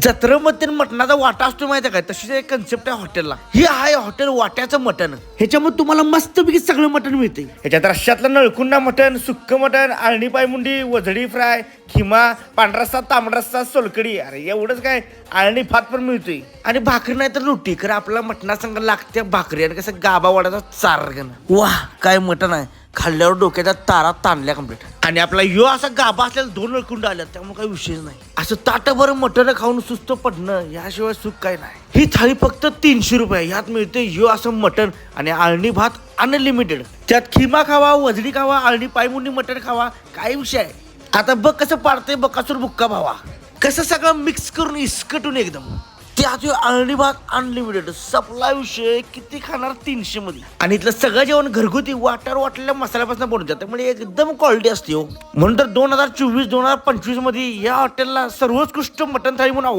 जत्रेमध्ये मटणाचा वाटा असतो माहिती आहे काय? तशी एक कन्सेप्ट आहे हॉटेलला. हे आहे हॉटेल वाट्याचं मटण. ह्याच्यामध्ये तुम्हाला मस्तपैकी सगळं मटण मिळते ह्याच्यात रश्यातलं नळकुंडा मटण सुक्क मटण आळणी पायमुंडी वजडी फ्राय खिमा पांढरा रस्सा तांबडा रस्सा सोलकडी अरे एवढंच काय? आळणी भात पण मिळतोय. आणि भाकरी नाही तर रोटी. खरं आपला मटणा संग लागते भाकरी आणि कसं गाबा वाड्याचा चार वाह काय मटण आहे. खाल्ल्यावर डोक्याच्या तारा ताणल्या कंप्लीट आणि आपला यो असा गाभा असलेला दोन वेळकुंड आल्या त्यामुळे काही विषय नाही. असं ताटभर मटण खाऊन सुस्त पडणं याशिवाय सुख काय नाही. ही थाळी फक्त तीनशे रुपये ह्यात मिळते यो असं मटण आणि आळणी भात अनलिमिटेड त्यात खिमा खावा वजडी खावा आळणी पायमुंडी मटण खावा काय विषय आहे आता बघ कसं पाडते बकासूर बुक्का भावा. कसं सगळं मिक्स करून इस्कटून एकदम. त्यात ह्यो भात अनलिमिटेड सपला विषय किती खाणार तीनशे मध्ये. आणि इथलं सगळं जेवण घरगुती वाटर वाटलेल्या मसाल्यापासून बनवतात त्यामुळे म्हणजे एकदम क्वालिटी असते हो. म्हणून तर दोन हजार चोवीस दोन हजार पंचवीसमध्ये या हॉटेलला सर्वोत्कृष्ट मटन थाळी म्हणून